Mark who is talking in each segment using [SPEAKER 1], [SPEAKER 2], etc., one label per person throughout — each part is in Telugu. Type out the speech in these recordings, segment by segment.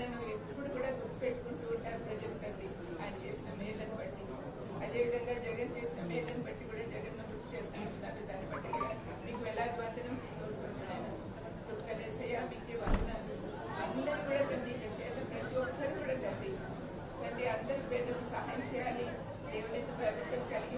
[SPEAKER 1] ఆయనను ఎప్పుడు కూడా గుర్తుపెట్టుకుంటూ ఉంటారు ప్రజల తండ్రి ఆయన చేసిన మేళ్ళను బట్టి. అదేవిధంగా జగన్ చేసిన మేళ్ళను బట్టి కూడా జగన్ గుర్తు చేసుకుంటున్నారు దాన్ని బట్టి కూడా మీకు వేలాది వందనం ఇస్తూ ఆయన? కలిసయ్య మీకే వందనాలు. అందరూ కూడా తండ్రి ఇక్కడ చేసిన ప్రతి ఒక్కరు కూడా తండ్రి. తండ్రి అందరి పేదలకు సహాయం చేయాలి. దేవుని ప్రభుత్వం కలిగి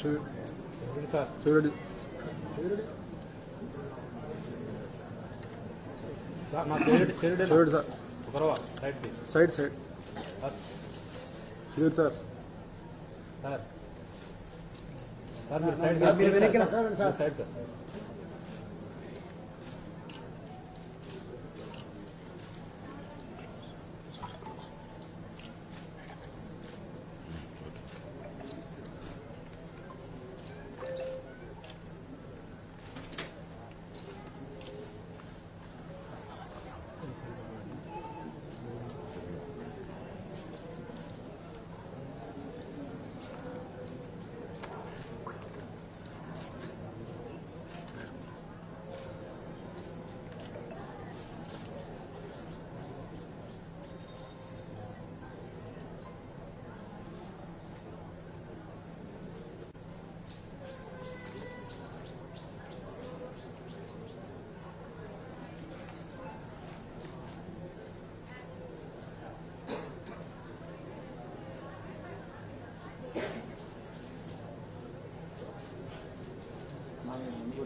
[SPEAKER 2] చూడండి చూడండి సార్ సైడ్ సైడ్.
[SPEAKER 3] సార్.
[SPEAKER 2] చూడండి సార్.
[SPEAKER 3] సార్. మీరు సైడ్
[SPEAKER 2] సార్, మీరు వెనక్కి రా.
[SPEAKER 3] Sir side sir.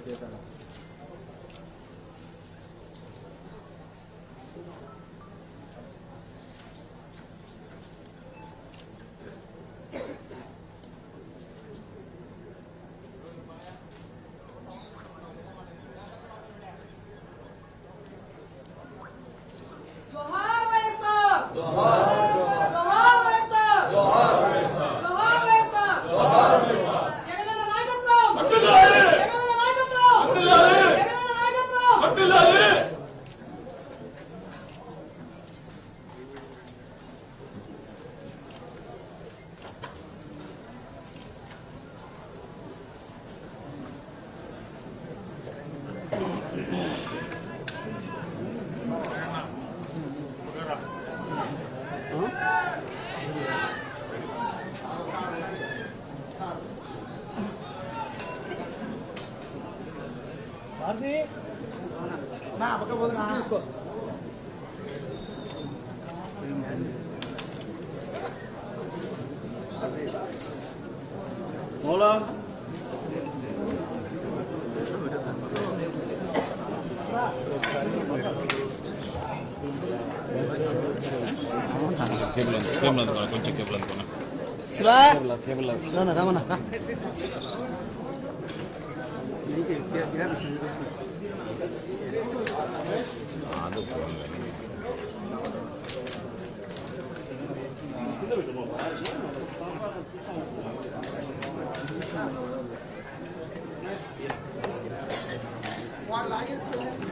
[SPEAKER 4] 别的了 Oğlum. Kevlan,
[SPEAKER 5] Kevlan kona, 都可以。Why are you doing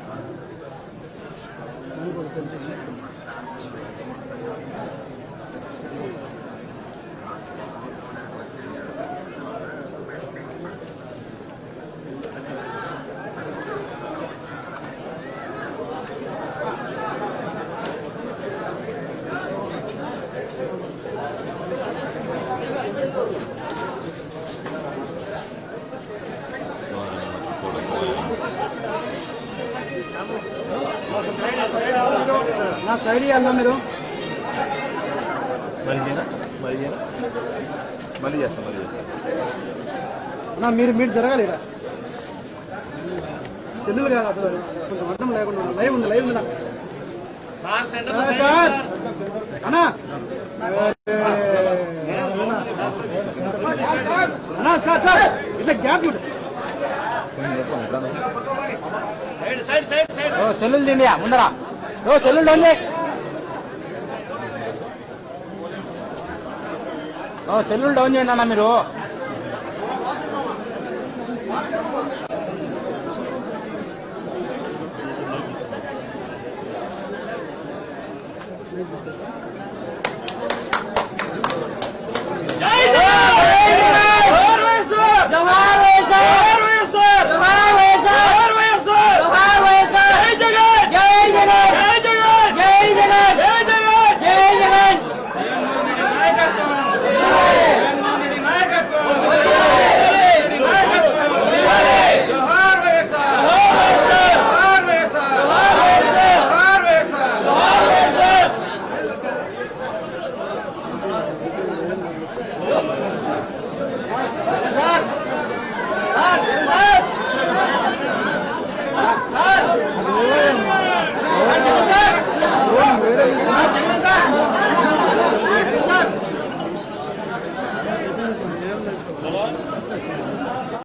[SPEAKER 6] నా సైడ్ అన్నా మీరు?
[SPEAKER 3] మళ్ళీ చేయనా మళ్ళీ మళ్ళీ చేస్తాం మళ్ళీ చేస్తాం.
[SPEAKER 6] మీరు మీరు జరగాలి ఇక్కడ చెల్లులు కాదు అసలు? కొంచెం అర్థం లేకుండా. లైవ్ ఉంది లైవ్ ఉంది సార్! అన్నా! అన్నా సార్ సార్! ఇట్లా గ్యాప్ ఉంటుంది
[SPEAKER 7] సెల్లులు తిండియా ముందర ఓ సెల్లులు డౌన్ చేయి ఓ సెల్లులు డౌన్ చేయండి అన్న మీరు
[SPEAKER 6] Thank you.